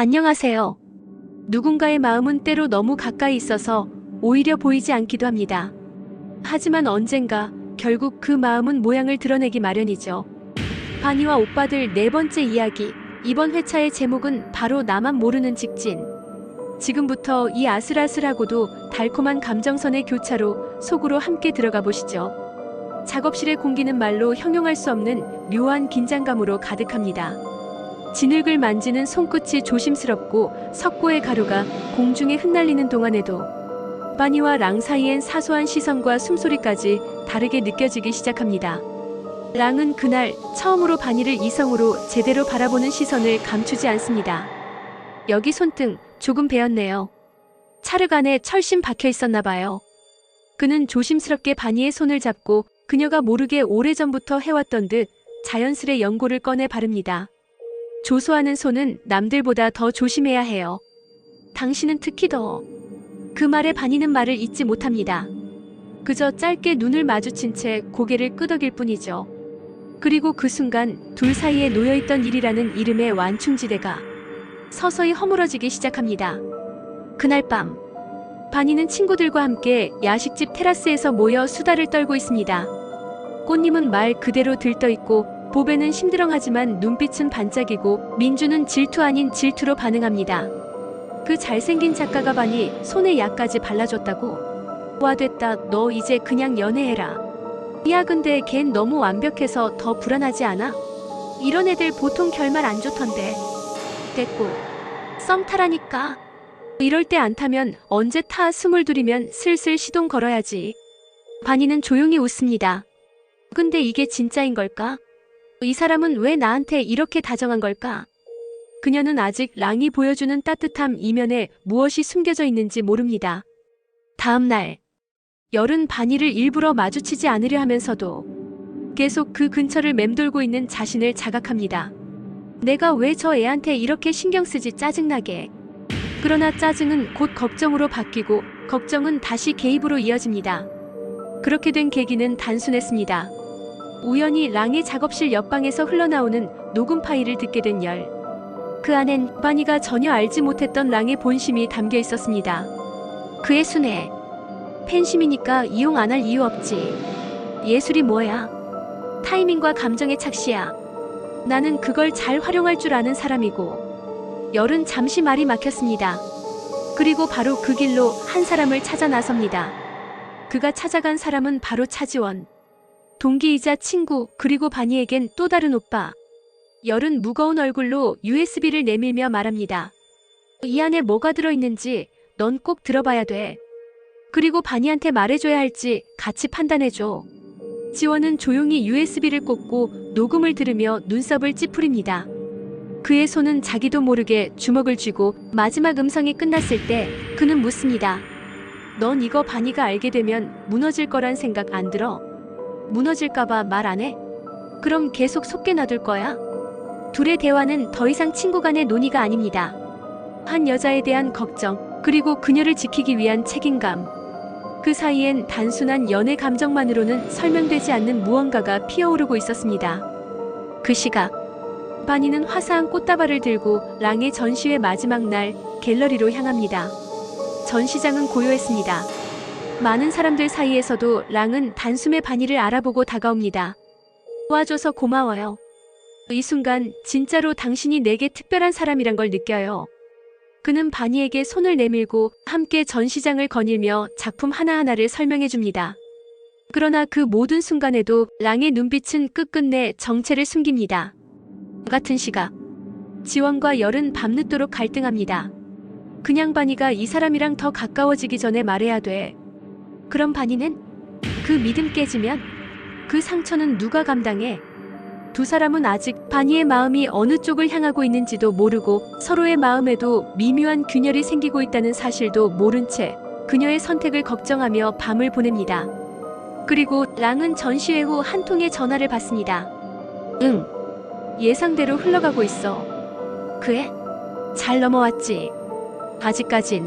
안녕하세요. 누군가의 마음은 때로 너무 가까이 있어서 오히려 보이지 않기도 합니다. 하지만 언젠가 결국 그 마음은 모양을 드러내기 마련이죠. 바니와 오빠들 네 번째 이야기. 이번 회차의 제목은 바로 나만 모르는 직진. 지금부터 이 아슬아슬하고도 달콤한 감정선의 교차로 속으로 함께 들어가 보시죠. 작업실의 공기는 말로 형용할 수 없는 묘한 긴장감으로 가득합니다. 진흙을 만지는 손끝이 조심스럽고 석고의 가루가 공중에 흩날리는 동안에도 바니와 랑 사이엔 사소한 시선과 숨소리까지 다르게 느껴지기 시작합니다. 랑은 그날 처음으로 바니를 이성으로 제대로 바라보는 시선을 감추지 않습니다. 여기 손등 조금 베었네요. 차륵 안에 철심 박혀 있었나 봐요. 그는 조심스럽게 바니의 손을 잡고 그녀가 모르게 오래전부터 해왔던 듯 자연스레 연고를 꺼내 바릅니다. 조소하는 손은 남들보다 더 조심해야 해요. 당신은 특히 더. 그 말에 바니는 말을 잊지 못합니다. 그저 짧게 눈을 마주친 채 고개를 끄덕일 뿐이죠. 그리고 그 순간 둘 사이에 놓여있던 일이라는 이름의 완충지대가 서서히 허물어지기 시작합니다. 그날 밤, 바니는 친구들과 함께 야식집 테라스에서 모여 수다를 떨고 있습니다. 꽃님은 말 그대로 들떠있고 보배는 심드렁하지만 눈빛은 반짝이고 민주는 질투 아닌 질투로 반응합니다. 그 잘생긴 작가가 바니 손에 약까지 발라줬다고? 와 됐다 너 이제 그냥 연애해라. 야 근데 걘 너무 완벽해서 더 불안하지 않아? 이런 애들 보통 결말 안 좋던데. 됐고. 썸 타라니까. 이럴 때 안 타면 언제 타 숨을 들이면 슬슬 시동 걸어야지. 바니는 조용히 웃습니다. 근데 이게 진짜인 걸까? 이 사람은 왜 나한테 이렇게 다정한 걸까? 그녀는 아직 랑이 보여주는 따뜻함 이면에 무엇이 숨겨져 있는지 모릅니다. 다음 날, 열은 바니를 일부러 마주치지 않으려 하면서도 계속 그 근처를 맴돌고 있는 자신을 자각합니다. 내가 왜 저 애한테 이렇게 신경 쓰지 짜증나게. 그러나 짜증은 곧 걱정으로 바뀌고 걱정은 다시 개입으로 이어집니다. 그렇게 된 계기는 단순했습니다. 우연히 랑의 작업실 옆방에서 흘러나오는 녹음 파일을 듣게 된 열. 그 안엔 바니가 전혀 알지 못했던 랑의 본심이 담겨 있었습니다. 그의 순애. 팬심이니까 이용 안 할 이유 없지. 예술이 뭐야? 타이밍과 감정의 착시야. 나는 그걸 잘 활용할 줄 아는 사람이고. 열은 잠시 말이 막혔습니다. 그리고 바로 그 길로 한 사람을 찾아 나섭니다. 그가 찾아간 사람은 바로 차지원. 동기이자 친구, 그리고 바니에겐 또 다른 오빠. 열은 무거운 얼굴로 USB를 내밀며 말합니다. 이 안에 뭐가 들어있는지 넌 꼭 들어봐야 돼. 그리고 바니한테 말해줘야 할지 같이 판단해줘. 지원은 조용히 USB를 꽂고 녹음을 들으며 눈썹을 찌푸립니다. 그의 손은 자기도 모르게 주먹을 쥐고 마지막 음성이 끝났을 때 그는 묻습니다. 넌 이거 바니가 알게 되면 무너질 거란 생각 안 들어? 무너질까봐 말 안 해? 그럼 계속 속게 놔둘 거야? 둘의 대화는 더 이상 친구 간의 논의가 아닙니다. 한 여자에 대한 걱정, 그리고 그녀를 지키기 위한 책임감. 그 사이엔 단순한 연애 감정만으로는 설명되지 않는 무언가가 피어오르고 있었습니다. 그 시각, 바니는 화사한 꽃다발을 들고 랑의 전시회 마지막 날 갤러리로 향합니다. 전시장은 고요했습니다. 많은 사람들 사이에서도 랑은 단숨에 바니를 알아보고 다가옵니다. 도와줘서 고마워요. 이 순간 진짜로 당신이 내게 특별한 사람이란 걸 느껴요. 그는 바니에게 손을 내밀고 함께 전시장을 거닐며 작품 하나하나를 설명해 줍니다. 그러나 그 모든 순간에도 랑의 눈빛은 끝끝내 정체를 숨깁니다. 같은 시각, 지원과 열은 밤늦도록 갈등합니다. 그냥 바니가 이 사람이랑 더 가까워지기 전에 말해야 돼. 그럼 바니는? 그 믿음 깨지면? 그 상처는 누가 감당해? 두 사람은 아직 바니의 마음이 어느 쪽을 향하고 있는지도 모르고 서로의 마음에도 미묘한 균열이 생기고 있다는 사실도 모른 채 그녀의 선택을 걱정하며 밤을 보냅니다. 그리고 랑은 전시회 후 한 통의 전화를 받습니다. 응. 예상대로 흘러가고 있어. 그래? 잘 넘어왔지. 아직까진.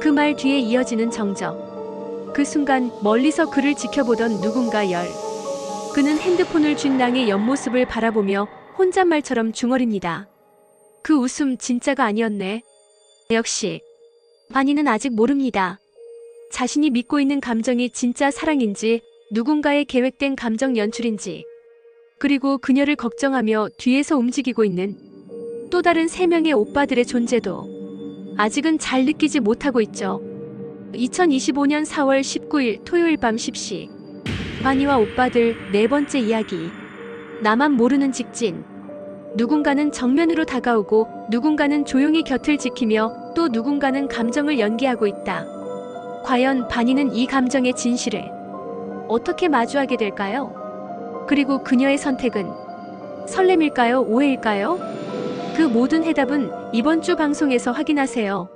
그 말 뒤에 이어지는 정적. 그 순간 멀리서 그를 지켜보던 누군가 열. 그는 핸드폰을 쥔 랑의 옆모습을 바라보며 혼잣말처럼 중얼입니다. 그 웃음 진짜가 아니었네. 역시 바니는 아직 모릅니다. 자신이 믿고 있는 감정이 진짜 사랑인지 누군가의 계획된 감정 연출인지 그리고 그녀를 걱정하며 뒤에서 움직이고 있는 또 다른 세 명의 오빠들의 존재도 아직은 잘 느끼지 못하고 있죠. 2025년 4월 19일 토요일 밤 10시 바니와 오빠들 네 번째 이야기 나만 모르는 직진 누군가는 정면으로 다가오고 누군가는 조용히 곁을 지키며 또 누군가는 감정을 연기하고 있다. 과연 바니는 이 감정의 진실을 어떻게 마주하게 될까요? 그리고 그녀의 선택은 설렘일까요? 오해일까요? 그 모든 해답은 이번 주 방송에서 확인하세요.